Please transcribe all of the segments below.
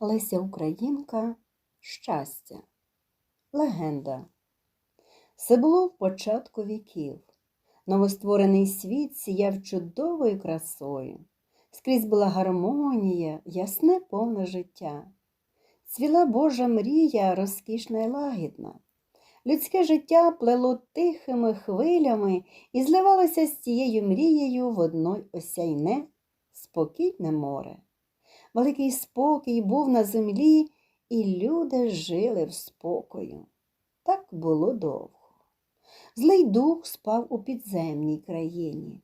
Леся Українка Щастя. Легенда. Це було в початку віків. Новостворений світ сіяв чудовою красою. Скрізь була гармонія, ясне повне життя. Цвіла Божа мрія, розкішна й лагідна. Людське життя плело тихими хвилями і зливалося з цією мрією в одно осяйне, спокійне море. Великий спокій був на землі, і люди жили в спокою. Так було довго. Злий дух спав у підземній країні.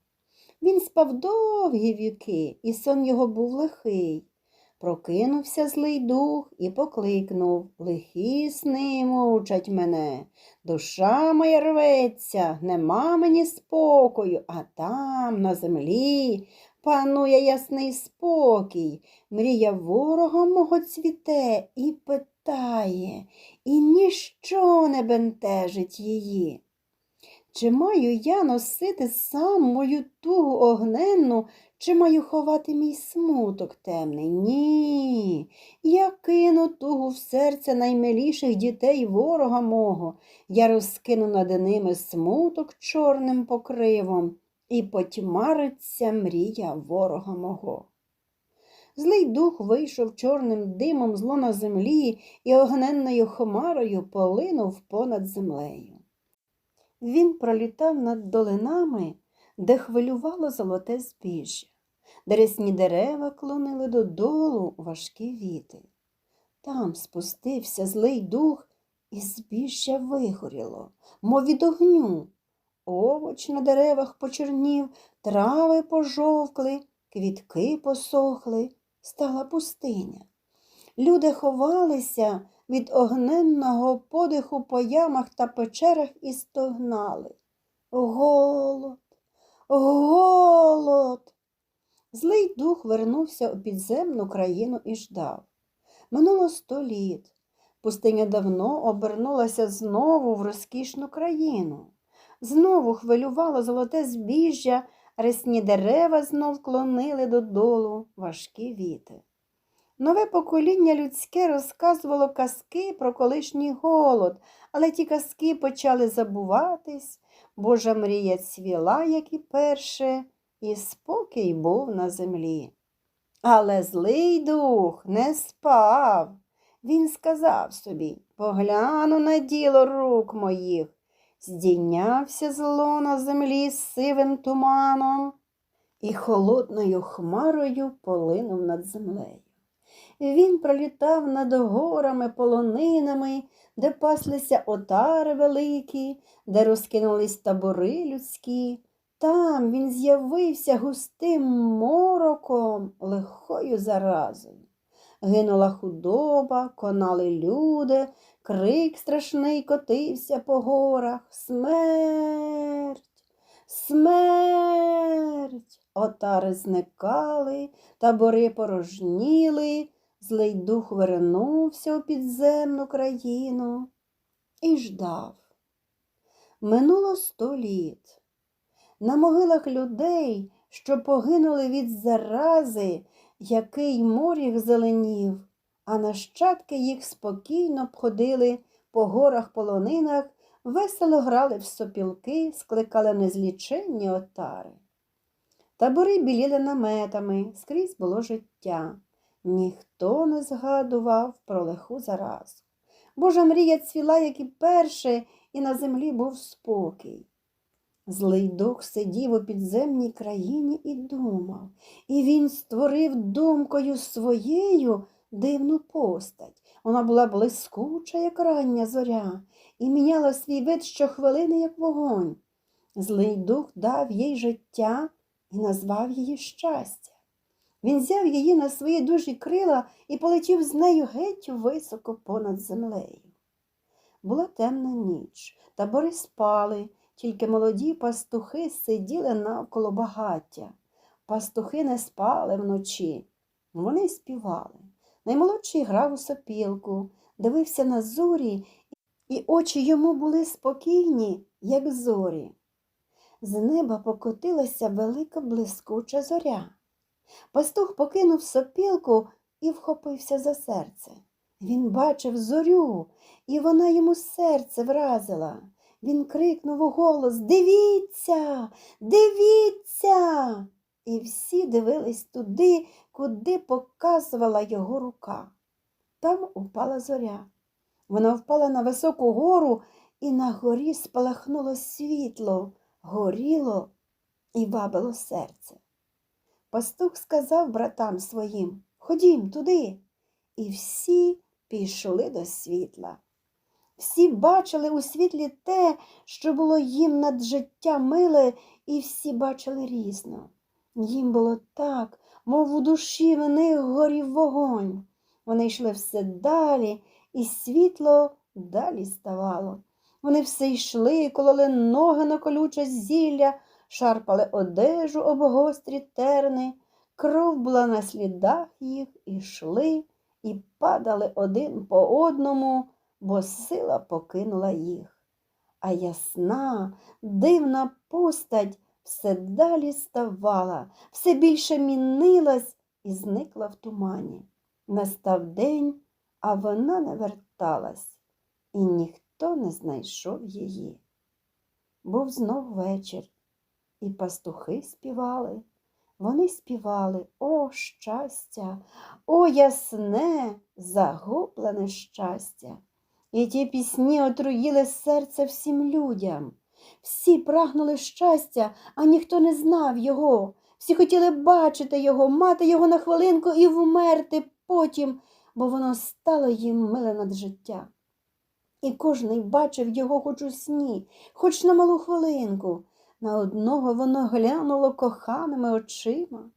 Він спав довгі віки, і сон його був лихий. Прокинувся злий дух і покликнув Лихі сни мучать мене, душа моя рветься, нема мені спокою, а там, на землі, панує ясний спокій, мрія ворога мого цвіте і питає, і ніщо не бентежить її. Чи маю я носити сам мою тугу огненну, чи маю ховати мій смуток темний? Ні. Я кину тугу в серце наймиліших дітей ворога мого. Я розкину над ними смуток чорним покривом, і потьмариться мрія ворога мого. Злий дух вийшов чорним димом зло на землі і огненною хмарою полинув понад землею. Він пролітав над долинами, де хвилювало золоте збіжжя, де рясні дерева клонили додолу важкі віти. Там спустився злий дух, і збіжжя вигоріло, мов від огню. Овоч на деревах почернів, трави пожовкли, квітки посохли, стала пустиня. Люди ховалися від огненного подиху по ямах та печерах і стогнали. Голод, голод. Злий дух вернувся у підземну країну і ждав. Минуло сто літ. Пустиня давно обернулася знову в розкішну країну. Знову хвилювало золоте збіжжя, ресні дерева знов клонили додолу важкі віти. Нове покоління людське розказувало казки про колишній голод, але ті казки почали забуватись, Божа мрія цвіла, як і перше, і спокій був на землі. Але злий дух не спав. Він сказав собі погляну на діло рук моїх. Здійнявся зло на землі з сивим туманом і холодною хмарою полинув над землею. Він пролітав над горами, полонинами, де паслися отари великі, де розкинулись табори людські. Там він з'явився густим мороком, лихою заразою. Гинула худоба, конали люди, крик страшний котився по горах. Смерть, смерть. Отари зникали, табори порожніли, злий дух вернувся у підземну країну і ждав. Минуло сто літ. На могилах людей, що погинули від зарази, який моріх зеленів, а нащадки їх спокійно обходили по горах полонинах, весело грали в сопілки, скликали незліченні отари. Табори біліли наметами, скрізь було життя. Ніхто не згадував про лиху заразу. Божа мрія цвіла, як і перше, і на землі був спокій. Злий дух сидів у підземній країні і думав, і він створив думкою своєю дивну постать. Вона була блискуча, як рання зоря, і міняла свій вид щохвилини, як вогонь. Злий дух дав їй життя і назвав її щастя. Він взяв її на свої дужі крила і полетів з нею геть високо понад землею. Була темна ніч, табори спали, тільки молоді пастухи сиділи навколо багаття. Пастухи не спали вночі. Вони співали. Наймолодший грав у сопілку, дивився на зорі, і очі йому були спокійні, як зорі. З неба покотилася велика блискуча зоря. Пастух покинув сопілку і вхопився за серце. Він бачив зорю, і вона йому серце вразила. Він крикнув у голос Дивіться, дивіться. І всі дивились туди, куди показувала його рука. Там упала зоря. Вона впала на високу гору, і на горі спалахнуло світло, горіло і вабило серце. Пастух сказав братам своїм Ходім туди. І всі пішли до світла. Всі бачили у світлі те, що було їм над життя миле, і всі бачили різно. Їм було так, мов у душі в них горів вогонь. Вони йшли все далі, і світло далі ставало. Вони все йшли, кололи ноги на колюче зілля, шарпали одежу об гострі терни, кров була на слідах їх, і йшли, і падали один по одному, бо сила покинула їх. А ясна, дивна постать все далі ставала, все більше мінилась і зникла в тумані. Настав день, а вона не верталась, і ніхто не знайшов її. Був знов вечір, і пастухи співали. Вони співали О, щастя, о, ясне, загублене щастя. І ті пісні отруїли серце всім людям. Всі прагнули щастя, а ніхто не знав його. Всі хотіли бачити його, мати його на хвилинку і вмерти потім, бо воно стало їм миле над життя. І кожний бачив його хоч у сні, хоч на малу хвилинку. На одного воно глянуло коханими очима,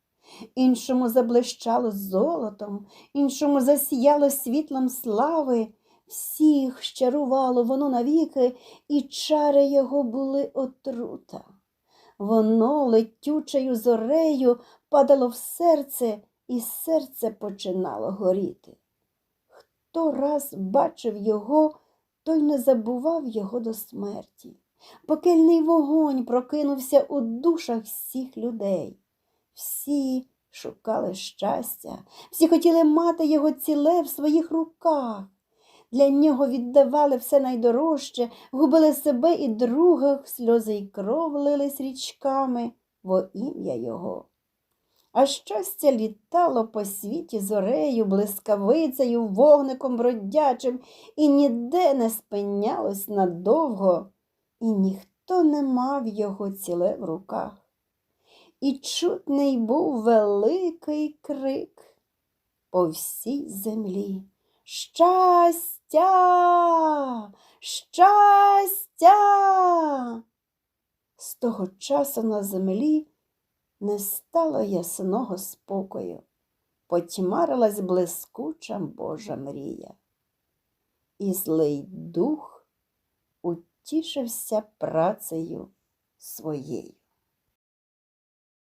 іншому заблищало золотом, іншому засіяло світлом слави. Всіх щарувало воно навіки, і чари його були отрута. Воно летючою зорею падало в серце, і серце починало горіти. Хто раз бачив його, той не забував його до смерті. Пекельний вогонь прокинувся у душах всіх людей. Всі шукали щастя, всі хотіли мати його ціле в своїх руках. Для нього віддавали все найдорожче, губили себе і других, сльози й кров лились річками во ім'я його. А щастя літало по світі зорею, блискавицею, вогником бродячим, і ніде не спинялось надовго, і ніхто не мав його ціле в руках. І чутний був великий крик по всій землі. Щастя, щастя. З того часу на землі не стало ясного спокою, потьмарилась блискуча Божа мрія. І злий дух утішився працею своєю.